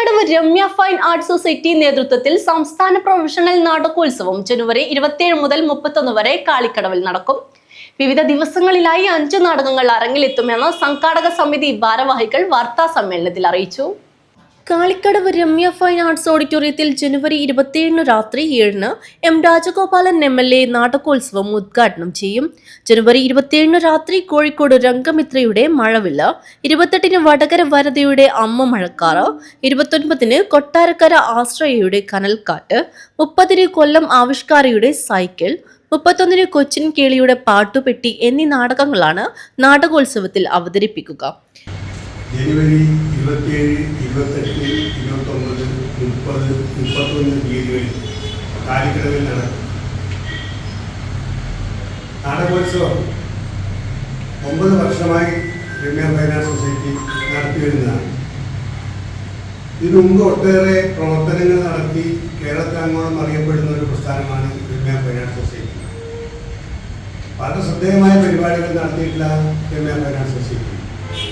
Kalikkadavu Ramya fine art society നേതൃത്വത്തിൽ സംസ്ഥാന professional നാടകോത്സവം ജനുവരി ഇരുപത്തിയേഴ് മുതൽ മുപ്പത്തൊന്ന് വരെ കാളിക്കടവിൽ നടക്കും. വിവിധ ദിവസങ്ങളിലായി അഞ്ച് നാടകങ്ങൾ അരങ്ങിലെത്തുമെന്ന് സംഘാടക സമിതി ഭാരവാഹികൾ വാർത്താ സമ്മേളനത്തിൽ അറിയിച്ചു. കാളിക്കടവ് രമ്യ ഫൈൻ ആർട്സ് ഓഡിറ്റോറിയത്തിൽ ജനുവരി ഇരുപത്തിയേഴിന് രാത്രി ഏഴിന് M Rajagopalan M L A നാടകോത്സവം ഉദ്ഘാടനം ചെയ്യും. ജനുവരി ഇരുപത്തിയേഴിന് രാത്രി കോഴിക്കോട് രംഗമിത്രയുടെ മഴവില്ല ഇരുപത്തെട്ടിന് വടകര വരതയുടെ അമ്മ മഴക്കാറ് ഇരുപത്തൊൻപതിന് കൊട്ടാരക്കര ആശ്രയയുടെ കനൽക്കാറ്റ് മുപ്പതിന് കൊല്ലം ആവിഷ്കാരയുടെ സൈക്കിൾ മുപ്പത്തൊന്നിന് കൊച്ചിൻ കേളിയുടെ പാട്ടുപെട്ടി എന്നീ നാടകങ്ങളാണ് നാടകോത്സവത്തിൽ അവതരിപ്പിക്കുക. ജനുവരി ഇരുപത്തിയേഴ് ഇരുപത്തെട്ട് ഇരുപത്തൊമ്പത് മുപ്പത് മുപ്പത്തൊന്ന് തീയതികളിൽ കാലിക്കടവിൽ നടക്കും. നാടകോത്സവം ഒമ്പത് വർഷമായി രമ്യ ഫൈനാൻസ് സൊസൈറ്റി നടത്തി വരുന്നതാണ്. ഇതിനു മുമ്പ് ഒട്ടേറെ പ്രവർത്തനങ്ങൾ നടത്തി കേരളത്തിലങ്ങോളം അറിയപ്പെടുന്ന ഒരു പ്രസ്ഥാനമാണ് രമ്യ ഫൈനാൻസ് സൊസൈറ്റി. വളരെ ശ്രദ്ധേയമായ പരിപാടികൾ നടത്തിയിട്ടുള്ള രമ്യ ഫൈനാൻസ് സൊസൈറ്റി.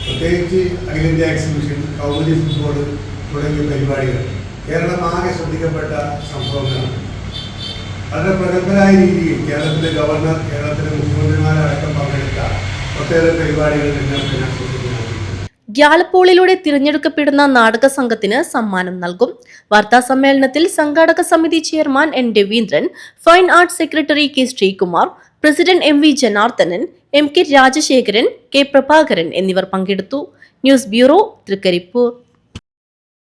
പ്രത്യേകിച്ച് അഖിലേന്ത്യാ എക്സിബിഷൻ കൗമുദി ഫുട്ബോൾ തുടങ്ങിയ പരിപാടികൾ കേരളം ആകെ ശ്രദ്ധിക്കപ്പെട്ട സംഭവങ്ങളാണ്. വളരെ പ്രഗത്ഭരായ രീതിയിൽ കേരളത്തിലെ ഗവർണർ കേരളത്തിലെ മുഖ്യമന്ത്രിമാരടക്കം പങ്കെടുത്ത ഒട്ടേറെ പരിപാടികൾ എല്ലാം ഞാൻ നടത്തിയിട്ടുണ്ട് ഗ്യാലപ്പോളിലൂടെ തിരഞ്ഞെടുക്കപ്പെടുന്ന നാടക സംഘത്തിന് സമ്മാനം നൽകും. വാർത്താ സമ്മേളനത്തിൽ സംഘാടക സമിതി chairman N Raveendran fine arts secretary K Sreekumar president M V Janardhanan M K Rajasekharan K Prabhakaran എന്നിവർ പങ്കെടുത്തു. News bureau Thrikkaripur.